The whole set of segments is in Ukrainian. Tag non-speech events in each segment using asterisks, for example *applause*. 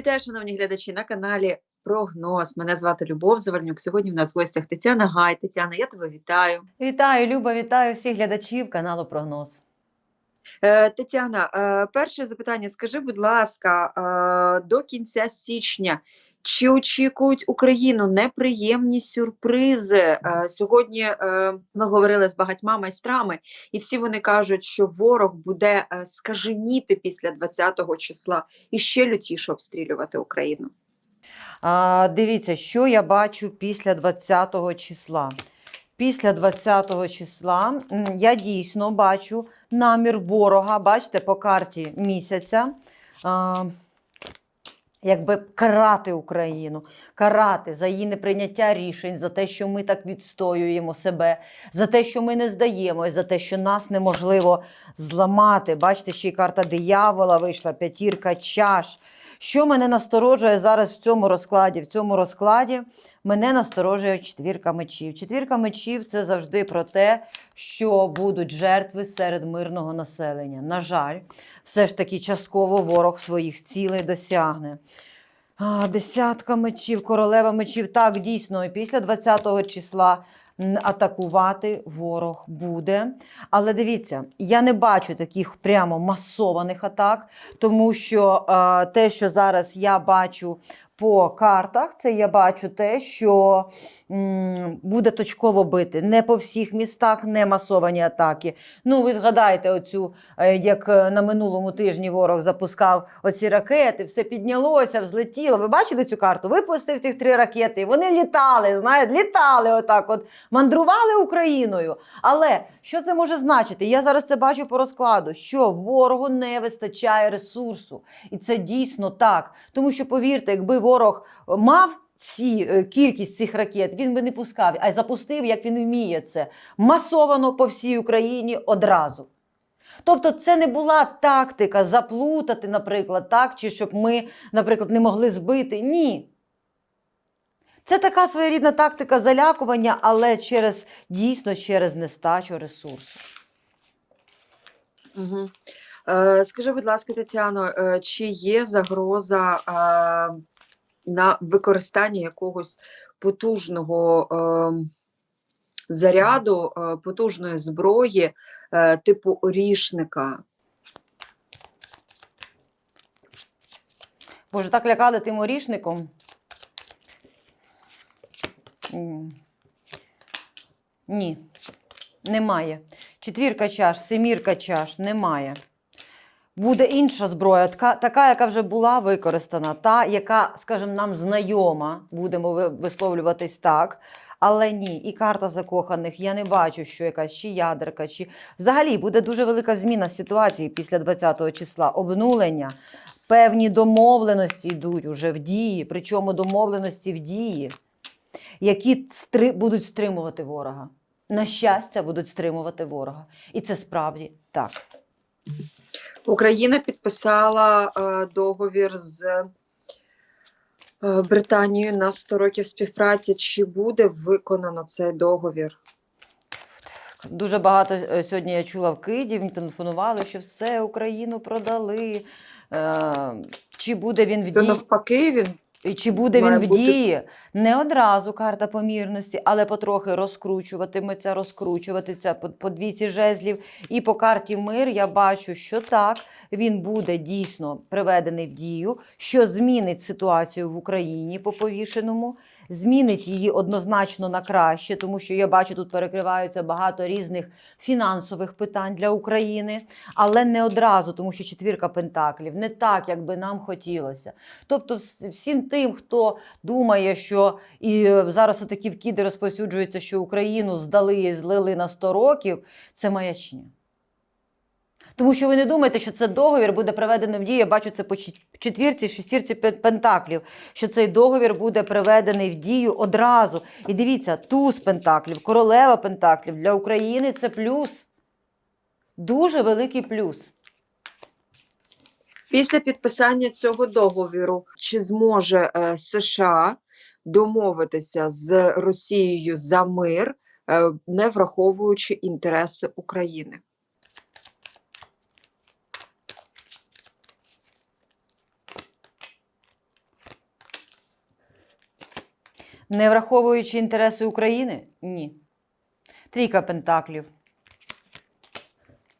Вітаю, шановні глядачі на каналі Прогноз. Мене звати Любов Завальнюк. Сьогодні в нас в гостях Тетяна Гай. Тетяна, я тебе вітаю. Вітаю, Люба, вітаю всіх глядачів каналу Прогноз. Е, Тетяна, е, перше запитання. Скажи, будь ласка, е, до кінця січня чи очікують Україну неприємні сюрпризи? Е, Сьогодні е, ми говорили з багатьма майстрами, і всі вони кажуть, що ворог буде е, скаженіти після 20-го числа і ще лютіше обстрілювати Україну. А, дивіться, що я бачу після 20-го числа. Після 20-го числа я дійсно бачу намір ворога, бачите, по карті місяця. А, Якби карати Україну, карати за її неприйняття рішень, за те, що ми так відстоюємо себе, за те, що ми не здаємось, за те, що нас неможливо зламати. Бачите, ще й карта диявола вийшла, п'ятірка чаш. Що мене насторожує зараз в цьому розкладі? В цьому розкладі мене насторожує четвірка мечів. Четвірка мечів це завжди про те, що будуть жертви серед мирного населення. На жаль, все ж таки частково ворог своїх цілей досягне. А, десятка мечів, королева мечів. Так, дійсно, після 20-го числа атакувати ворог буде. Але дивіться, я не бачу таких прямо масованих атак, тому що е, те, що зараз я бачу по картах, це я бачу те, що буде точково бити. Не по всіх містах, не масовані атаки. Ну, ви згадаєте оцю, е, як е, на минулому тижні ворог запускав оці ракети, все піднялося, взлетіло. Ви бачили цю карту? Випустив тих три ракети, вони літали, знаєте, літали отак, от мандрували Україною. Але що це може значити? Я зараз це бачу по розкладу, що ворогу не вистачає ресурсу. І це дійсно так. Тому що, повірте, якби ворог мав ці, е, кількість цих ракет, він би не пускав, а й запустив, як він вміє це, масовано по всій Україні одразу. Тобто це не була тактика заплутати, наприклад, так, чи щоб ми, наприклад, не могли збити. Ні. Це така своєрідна тактика залякування, але через дійсно через нестачу ресурсу. Угу. Е, скажи, будь ласка, Тетяно, е, чи є загроза е, на використання якогось потужного е, заряду, е, потужної зброї е, типу орішника? Боже, так лякали тим орішником. Ні, немає. Четвірка чаш, семірка чаш, немає. Буде інша зброя, така, така, яка вже була використана, та, яка, скажімо, нам знайома, будемо висловлюватись так. Але ні, і карта закоханих. Я не бачу, що якась чи ядерка, чи взагалі буде дуже велика зміна ситуації після 20-го числа. Обнулення, певні домовленості йдуть уже в дії, причому домовленості в дії, які стри... будуть стримувати ворога. На щастя, будуть стримувати ворога. І це справді так. Україна підписала е, договір з е, Британією на 100 років співпраці. Чи буде виконано цей договір? Дуже багато е, сьогодні я чула в Києві, мені телефонували, що все, Україну продали. Чи буде він від навпаки він І чи буде Має він в бути- дії? Не одразу карта помірності, але потрохи розкручуватиметься, розкручуватися по, по двійці жезлів. І по карті мир я бачу, що так, він буде дійсно приведений в дію, що змінить ситуацію в Україні по повішеному, змінить її однозначно на краще, тому що я бачу, тут перекриваються багато різних фінансових питань для України, але не одразу, тому що четвірка пентаклів не так, як би нам хотілося. Тобто, всім тим, хто думає, що і е, зараз такі вкиди розповсюджуються, що Україну здали і злили на 100 років, це маячня. Тому що ви не думаєте, що це договір буде приведений в дію. Я бачу це по четвірці, шестірці пен- пентаклів, що цей договір буде приведений в дію одразу. І дивіться, туз пентаклів, королева пентаклів для України це плюс. Дуже великий плюс. Після підписання цього договору чи зможе е, США домовитися з Росією за мир, е, не враховуючи інтереси України? Не враховуючи інтереси України? Ні. Трійка пентаклів.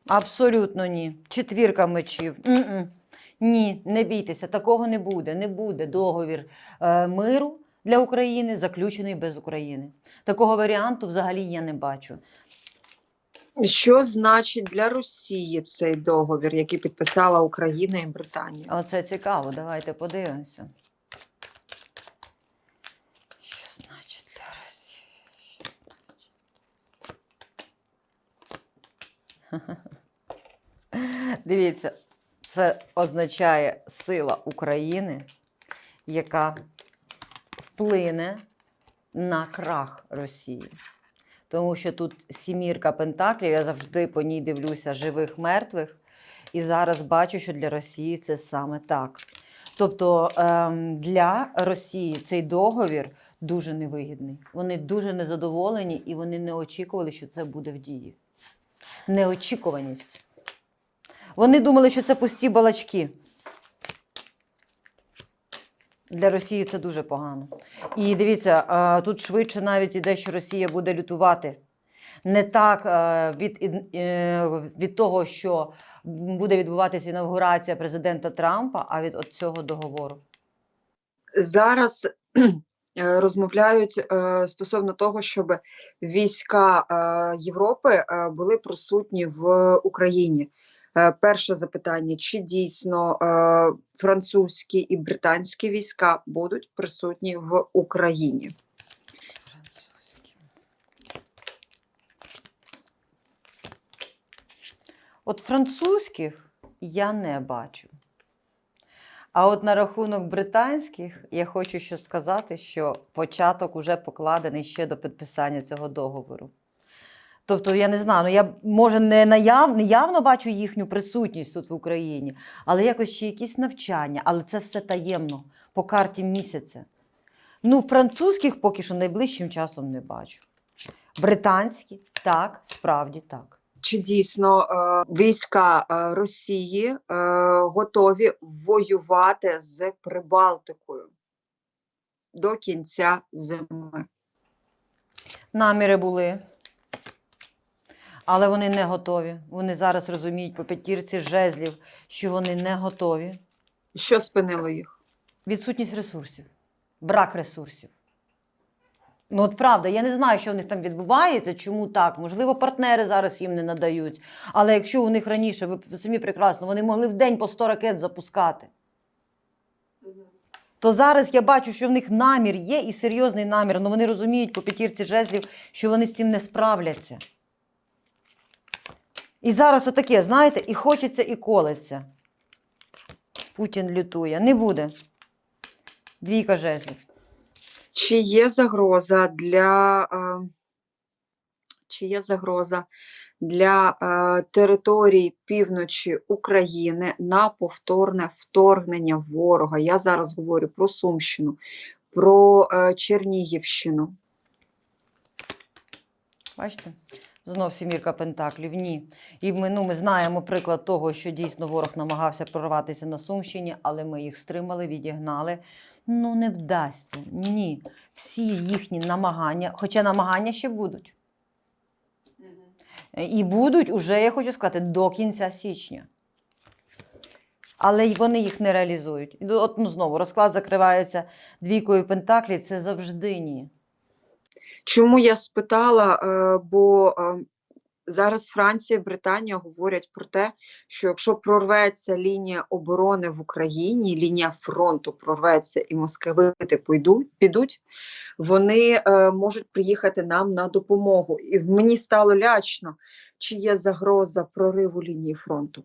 Абсолютно ні. Четвірка мечів. М-м. Ні, не бійтеся, такого не буде. Не буде договір е, миру для України заключений без України. Такого варіанту взагалі я не бачу. Що значить для Росії цей договір, який підписала Україна і Британія? Оце цікаво, давайте подивимося. Що значить для Росії? Що значить? *laughs* Дивіться, це означає сила України, яка вплине на крах Росії. Тому що тут сімірка пентаклів, я завжди по ній дивлюся живих мертвих. І зараз бачу, що для Росії це саме так. Тобто ем, для Росії цей договір дуже невигідний. Вони дуже незадоволені і вони не очікували, що це буде в дії. Неочікуваність. Вони думали, що це пусті балачки. Для Росії це дуже погано. І дивіться, тут швидше навіть іде, що Росія буде лютувати. Не так від, е, від того, що буде відбуватися інавгурація президента Трампа, а від цього договору. Зараз розмовляють е, стосовно того, щоб війська е, Європи е, були присутні в Україні. Е, Перше запитання: чи дійсно е, французькі і британські війська будуть присутні в Україні? От французьких я не бачу. А от на рахунок британських я хочу ще сказати, що початок уже покладений ще до підписання цього договору. Тобто, я не знаю, ну я може не наяв, не явно бачу їхню присутність тут в Україні, але якось ще якісь навчання, але це все таємно по карті місяця. Ну, французьких поки що найближчим часом не бачу. Британські так, справді так. Чи дійсно е, війська е, Росії е, готові воювати з Прибалтикою до кінця зими? Наміри були, але вони не готові. Вони зараз розуміють по п'ятірці жезлів, що вони не готові. Що спинило їх? Відсутність ресурсів, брак ресурсів. Ну, от правда, я не знаю, що в них там відбувається, чому так. Можливо, партнери зараз їм не надають. Але якщо у них раніше, ви самі прекрасно, вони могли в день по 100 ракет запускати. То зараз я бачу, що в них намір є і серйозний намір, але вони розуміють по п'ятірці жезлів, що вони з цим не справляться. І зараз отаке, знаєте, і хочеться, і колеться. Путін лютує. Не буде. Двійка жезлів. Чи є загроза для е, чи є загроза для е, територій півночі України на повторне вторгнення ворога? Я зараз говорю про Сумщину, про е, Чернігівщину. Бачите? Знов сімірка пентаклів. Ні. І ми, ну, ми знаємо приклад того, що дійсно ворог намагався прорватися на Сумщині, але ми їх стримали, відігнали. Ну, не вдасться. Ні. Всі їхні намагання, хоча намагання ще будуть. І будуть уже, я хочу сказати, до кінця січня. Але вони їх не реалізують. От ну, знову розклад закривається двійкою пентаклів. Це завжди ні. Чому я спитала? Е, Бо е, зараз Франція і Британія говорять про те, що якщо прорветься лінія оборони в Україні, лінія фронту прорветься і московити пойдуть, підуть, вони е, можуть приїхати нам на допомогу. І мені стало лячно, чи є загроза прориву лінії фронту.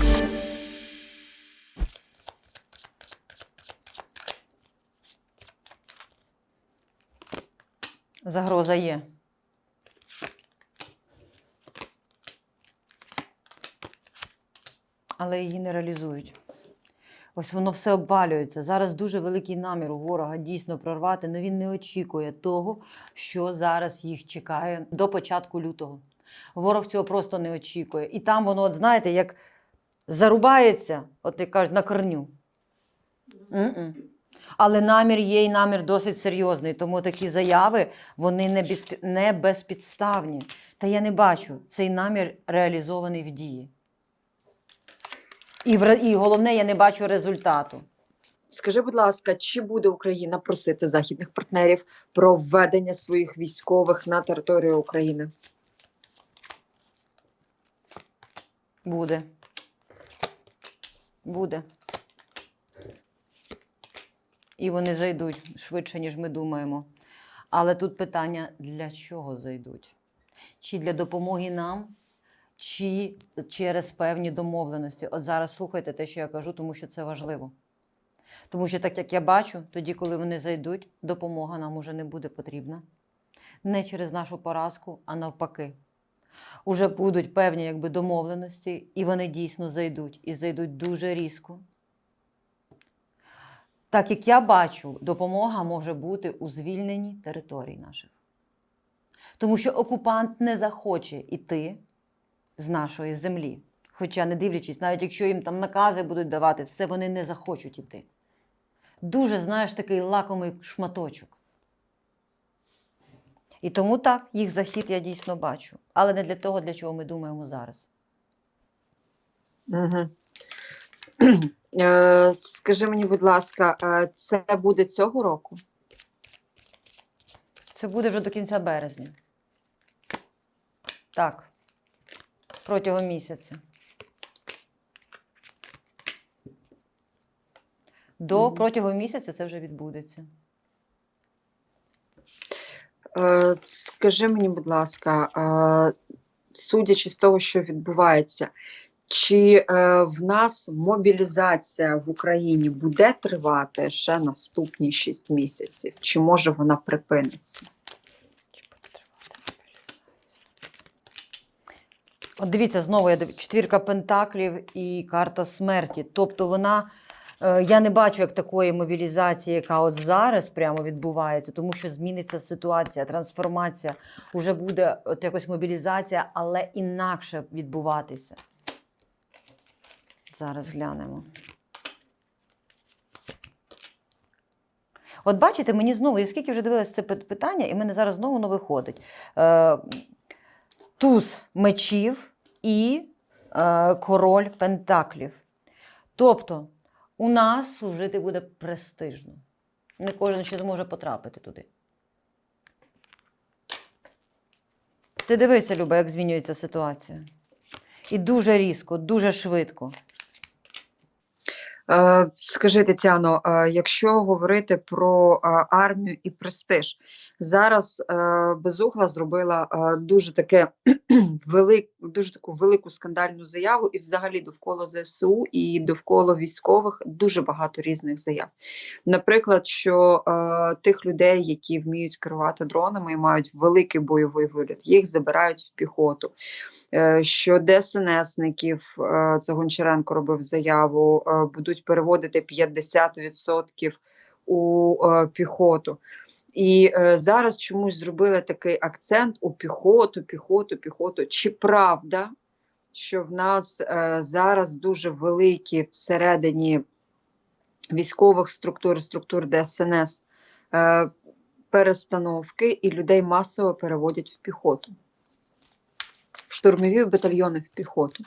загроза є. Але її не реалізують. Ось воно все обвалюється. Зараз дуже великий намір у ворога дійсно прорвати, але він не очікує того, що зараз їх чекає до початку лютого. Ворог цього просто не очікує. І там воно, от знаєте, як зарубається, от як кажуть, на корню. Mm -mm. Але намір є і намір досить серйозний, тому такі заяви вони не, без, не безпідставні. Та я не бачу цей намір реалізований в дії. І, в, і головне, я не бачу результату. Скажи, будь ласка, чи буде Україна просити західних партнерів про введення своїх військових на територію України? Буде. Буде. І вони зайдуть швидше, ніж ми думаємо. Але тут питання: для чого зайдуть? Чи для допомоги нам, чи через певні домовленості? От зараз слухайте те, що я кажу, тому що це важливо. Тому що, так як я бачу, тоді, коли вони зайдуть, допомога нам уже не буде потрібна. Не через нашу поразку, а навпаки уже будуть певні якби, домовленості, і вони дійсно зайдуть, і зайдуть дуже різко. Так як я бачу, допомога може бути у звільненні територій наших. Тому що окупант не захоче йти з нашої землі. Хоча, не дивлячись, навіть якщо їм там накази будуть давати, все вони не захочуть іти. Дуже, знаєш, такий лакомий шматочок. І тому так, їх захід я дійсно бачу. Але не для того, для чого ми думаємо зараз. Угу. Е, скажи мені, будь ласка, е, це буде цього року? Це буде вже до кінця березня. Так. Протягом місяця. До Мгм. протягом місяця це вже відбудеться. Е, Скажи мені, будь ласка, судячи з того, що відбувається, чи е, в нас мобілізація в Україні буде тривати ще наступні 6 місяців? Чи може вона припиниться? Чи буде тривати? От дивіться, знову я див... четвірка пентаклів і карта смерті. Тобто вона. е, Я не бачу як такої мобілізації, яка от зараз прямо відбувається, тому що зміниться ситуація, трансформація. Уже буде от якось мобілізація, але інакше відбуватися. Зараз глянемо. От бачите, мені знову, я скільки вже дивилася це питання, і мене зараз знову воно виходить. Е, туз мечів і е, король пентаклів. Тобто, у нас служити буде престижно. Не кожен ще зможе потрапити туди. Ти дивися, Люба, як змінюється ситуація. І дуже різко, дуже швидко. Е, Скажи, Тетяно, е, якщо говорити про е, армію і престиж, зараз Безугла зробила дуже таке *clears throat* велик, дуже таку велику скандальну заяву, і взагалі довкола ЗСУ і довкола військових дуже багато різних заяв. Наприклад, що тих людей, які вміють керувати дронами і мають великий бойовий виліт, їх забирають в піхоту. Е, що ДСНСників, е, це Гончаренко робив заяву, е, будуть переводити 50% у піхоту. І зараз чомусь зробили такий акцент у піхоту, піхоту, піхоту. Чи правда, що в нас зараз дуже великі всередині військових структур, структур ДСНС перестановки і людей масово переводять в піхоту? В штурмові батальйони в піхоту.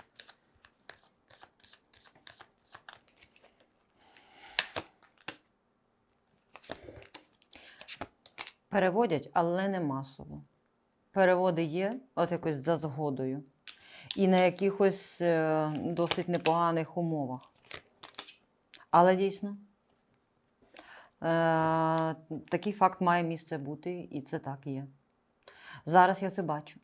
Переводять, але не масово. Переводи є, от якось за згодою. І на якихось е, досить непоганих умовах. Але дійсно, е, такий факт має місце бути, і це так є. Зараз я це бачу.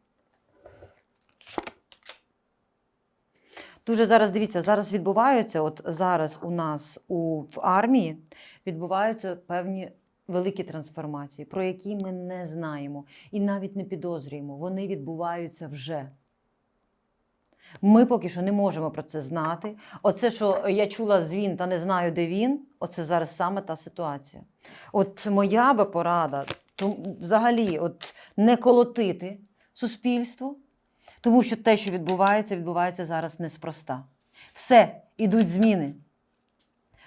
Дуже зараз дивіться, зараз відбуваються, от зараз у нас у, в армії відбуваються певні великі трансформації, про які ми не знаємо і навіть не підозрюємо. Вони відбуваються вже. Ми поки що не можемо про це знати. Оце, що я чула з він та не знаю, де він, оце зараз саме та ситуація. От моя би порада, то взагалі, от не колотити суспільство, тому що те, що відбувається, відбувається зараз неспроста. Все, ідуть зміни.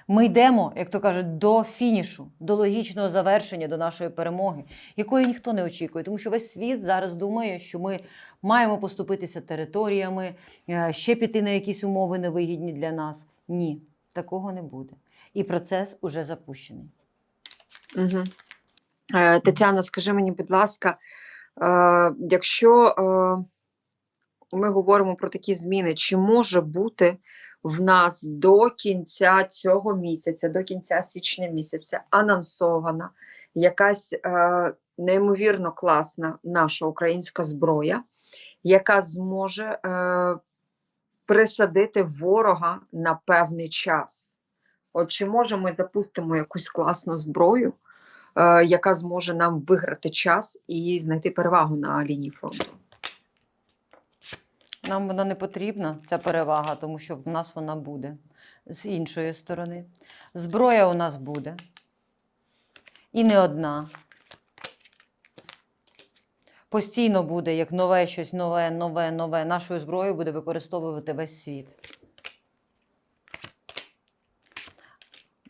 Ми йдемо, як то кажуть, до фінішу, до логічного завершення, до нашої перемоги, якої ніхто не очікує, тому що весь світ зараз думає, що ми маємо поступитися територіями, е, ще піти на якісь умови невигідні для нас. Ні, такого не буде. І процес уже запущений. Угу. Тетяна, скажи мені, будь ласка, е, якщо ми говоримо про такі зміни, чи може бути в нас до кінця цього місяця, до кінця січня місяця, анонсована якась е, неймовірно класна наша українська зброя, яка зможе е, присадити ворога на певний час? От чи може ми запустимо якусь класну зброю, е, яка зможе нам виграти час і знайти перевагу на лінії фронту? Нам вона не потрібна, ця перевага, тому що в нас вона буде з іншої сторони. Зброя у нас буде. І не одна. Постійно буде як нове щось нове, нове, нове. Нашу зброю буде використовувати весь світ.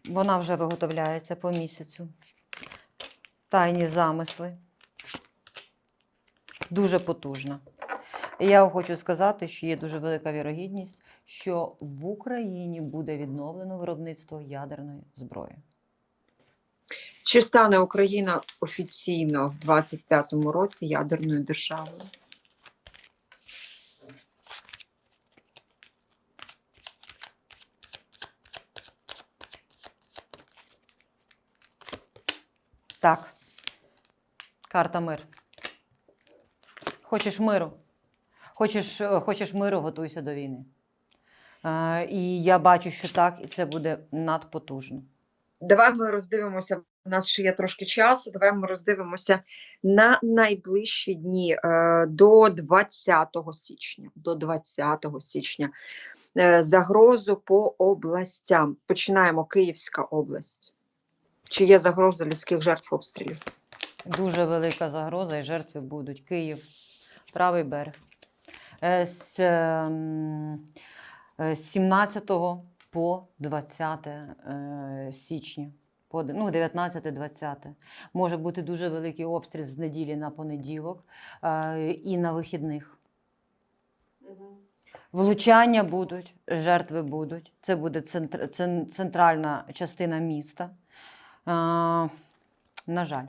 Вона вже виготовляється по місяцю. Тайні замисли. Дуже потужна. І я хочу сказати, що є дуже велика вірогідність, що в Україні буде відновлено виробництво ядерної зброї. Чи стане Україна офіційно в 25-му році ядерною державою? Так. Карта мир. Хочеш миру? Хочеш, е, хочеш миру, готуйся до війни. Е, і я бачу, що так, і це буде надпотужно. Давай ми роздивимося. У нас ще є трошки часу. Давай ми роздивимося на найближчі дні е, до 20 січня. До 20 січня. Загрозу по областям. Починаємо Київська область. Чи є загроза людських жертв обстрілів? Дуже велика загроза, і жертви будуть. Київ, правий берег. Е, З ем, е, 17 по 20 е, січня. Ну, 19-20. Може бути дуже великий обстріл з неділі на понеділок і на вихідних. Влучання будуть, жертви будуть. Це буде центр, цен- центральна частина міста. На жаль.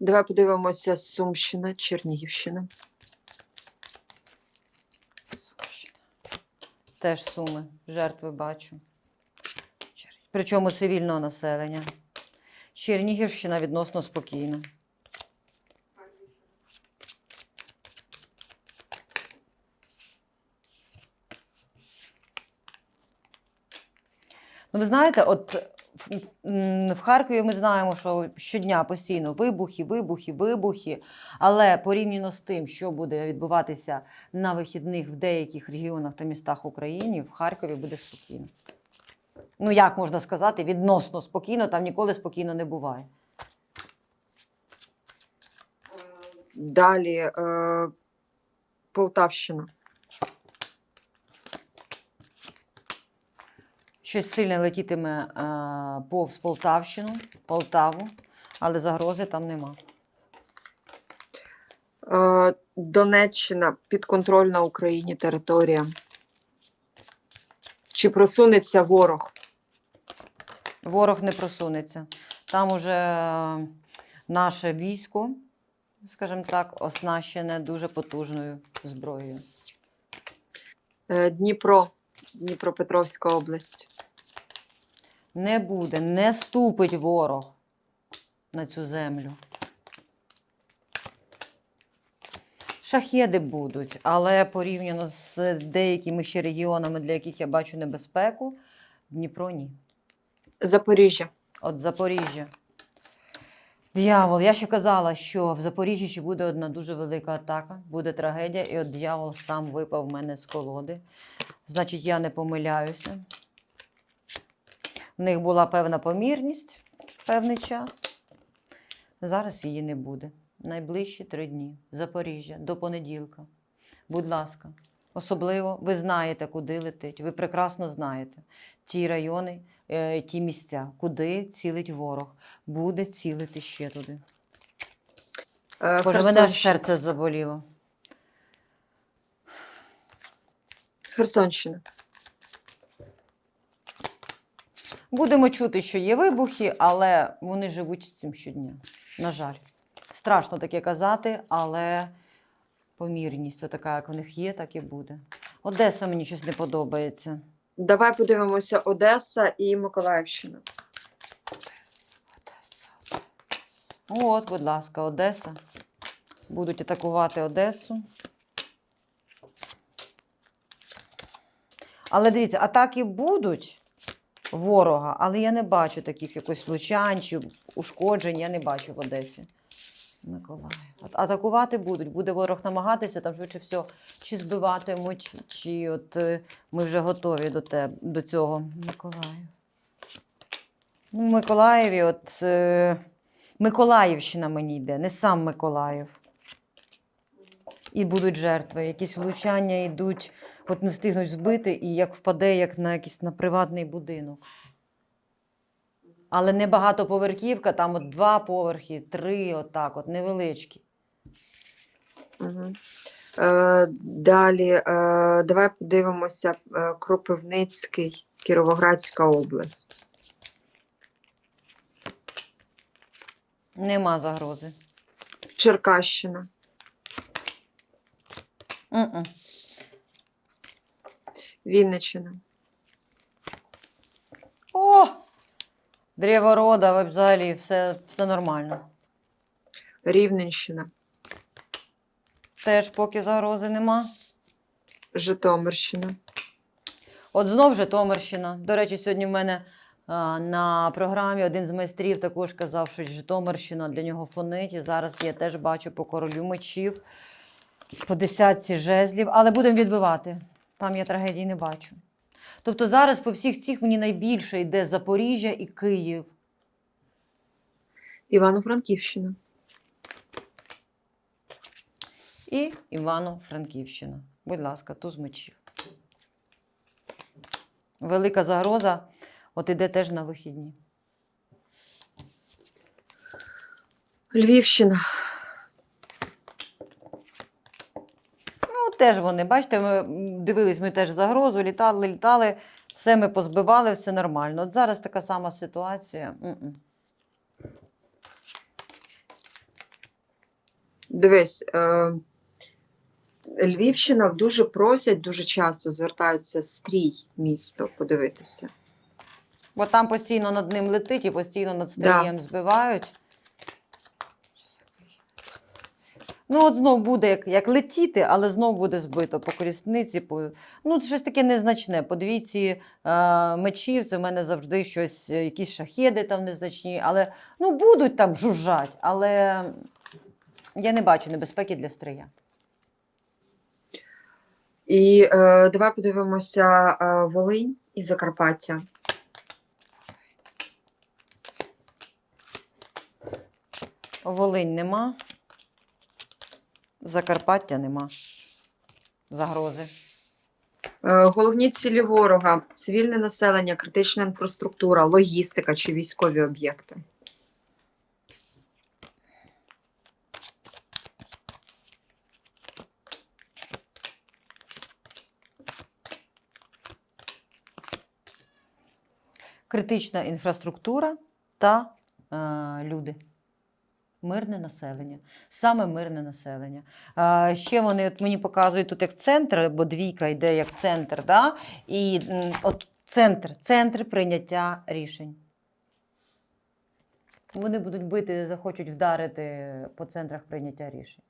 Давай подивимося Сумщина, Чернігівщина. Теж суми, жертви бачу. Причому цивільного населення. Чернігівщина відносно спокійна. Ну, ви знаєте, от в- Харкові ми знаємо, що щодня постійно вибухи, вибухи, вибухи. Але порівняно з тим, що буде відбуватися на вихідних в деяких регіонах та містах України, в Харкові буде спокійно. Ну, як можна сказати, відносно спокійно, там ніколи спокійно не буває. Далі е, Полтавщина. Щось сильне летітиме е, повз Полтавщину, Полтаву, але загрози там нема. Е, Донеччина підконтрольна Україні територія. Чи просунеться ворог? Ворог не просунеться. Там уже е, наше військо, скажімо так, оснащене дуже потужною зброєю. Дніпро, Дніпропетровська область. Не буде, не ступить ворог на цю землю. Шахеди будуть, але порівняно з деякими ще регіонами, для яких я бачу небезпеку, Дніпро ні. Запоріжжя. От Запоріжжя. Д'явол, я ще казала, що в Запоріжжі ще буде одна дуже велика атака, буде трагедія, і от дьявол сам випав в мене з колоди. Значить, я не помиляюся. В них була певна помірність певний час. Зараз її не буде. Найближчі три дні. Запоріжжя до понеділка. Будь ласка, особливо ви знаєте, куди летить. Ви прекрасно знаєте ті райони, е, ті місця, куди цілить ворог. Буде цілити ще туди. Е, Боже, мене аж серце заболіло. Херсонщина. Будемо чути, що є вибухи, але вони живуть з цим щодня. На жаль. Страшно таке казати, але помірність, така, як в них є, так і буде. Одеса мені щось не подобається. Давай подивимося Одеса і Миколаївщина. От, будь ласка, Одеса. Будуть атакувати Одесу. Але дивіться, атаки будуть ворога, але я не бачу таких якось влучань чи ушкоджень, я не бачу в Одесі. Миколаїв. Атакувати будуть. Буде ворог намагатися, там швидше все, чи збиватимуть, чи от е, ми вже готові до, те, до цього. Миколаїв. Ну, Миколаєві, от. Е, Миколаївщина мені йде, не сам Миколаїв. І будуть жертви. Якісь влучання йдуть, от не встигнуть збити, і як впаде, як на якийсь на приватний будинок. Але не багатоповерхівка, там от два поверхи, три, отак, от невеличкі. Угу. Е, далі, е, давай подивимося е, Кропивницький, Кіровоградська область. Нема загрози. Черкащина, М-м. Вінниччина, О! Древорода, взагалі, все, все нормально. Рівненщина, Теж поки загрози нема. Житомирщина, От знов Житомирщина. До речі, сьогодні в мене а, на програмі один з майстрів також казав, що Житомирщина для нього фонить. І зараз я теж бачу по королю мечів, по десятці жезлів, але будемо відбивати. Там я трагедії не бачу. Тобто зараз по всіх цих мені найбільше йде Запоріжжя і Київ. Івано-Франківщина, І Івано-Франківщина. Будь ласка, туз мечів. Велика загроза, от іде теж на вихідні. Львівщина, Ну, теж вони, бачите, ми дивились, ми теж загрозу, літали, літали, все ми позбивали, все нормально. От зараз така сама ситуація. М-м. Дивись, е, Львівщина дуже просять, дуже часто звертаються стрій місто подивитися. Бо там постійно над ним летить і постійно над Да. стрієм збивають. Ну, от знов буде як, як летіти, але знов буде збито по колісниці. По... Ну, це щось таке незначне. По двійці е, мечів це в мене завжди щось, е, якісь шахеди там незначні. Але ну, будуть там жужжать, але я не бачу небезпеки для стрия. І е, давай подивимося е, Волинь і Закарпаття. Волинь нема. Закарпаття нема. Загрози. Е, Головні цілі ворога цивільне населення, критична інфраструктура, логістика чи військові об'єкти. критична інфраструктура та е, люди. Мирне населення, саме мирне населення. Е, ще вони от мені показують тут як центр, бо двійка йде як центр, да? і от центр, центр прийняття рішень. Вони будуть бити, захочуть вдарити по центрах прийняття рішень,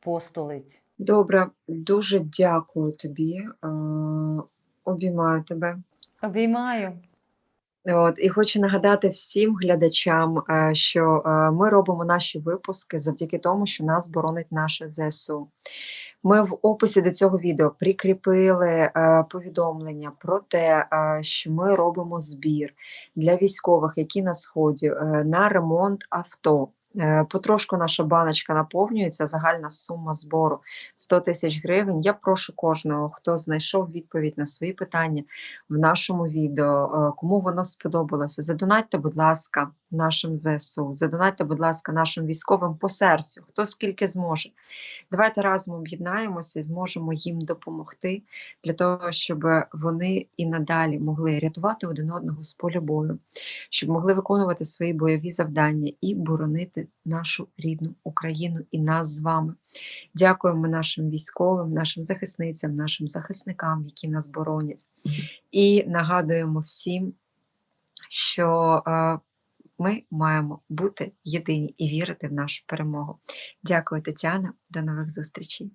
по столиці. Добре, дуже дякую тобі. Обіймаю тебе. Обіймаю. От, і хочу нагадати всім глядачам, е, що е, ми робимо наші випуски завдяки тому, що нас боронить наше ЗСУ. Ми в описі до цього відео прикріпили е, повідомлення про те, що ми робимо збір для військових, які на сході, на ремонт авто. Е, Потрошку наша баночка наповнюється, загальна сума збору 100 тисяч гривень. Я прошу кожного, хто знайшов відповідь на свої питання в нашому відео, е, кому воно сподобалося, задонатьте, будь ласка, нашим ЗСУ, задонатьте, будь ласка, нашим військовим по серцю, хто скільки зможе. Давайте разом об'єднаємося і зможемо їм допомогти для того, щоб вони і надалі могли рятувати один одного з поля бою, щоб могли виконувати свої бойові завдання і боронити нашу рідну Україну і нас з вами. Дякуємо нашим військовим, нашим захисницям, нашим захисникам, які нас боронять. І нагадуємо всім, що е, ми маємо бути єдині і вірити в нашу перемогу. Дякую, Тетяна. До нових зустрічей.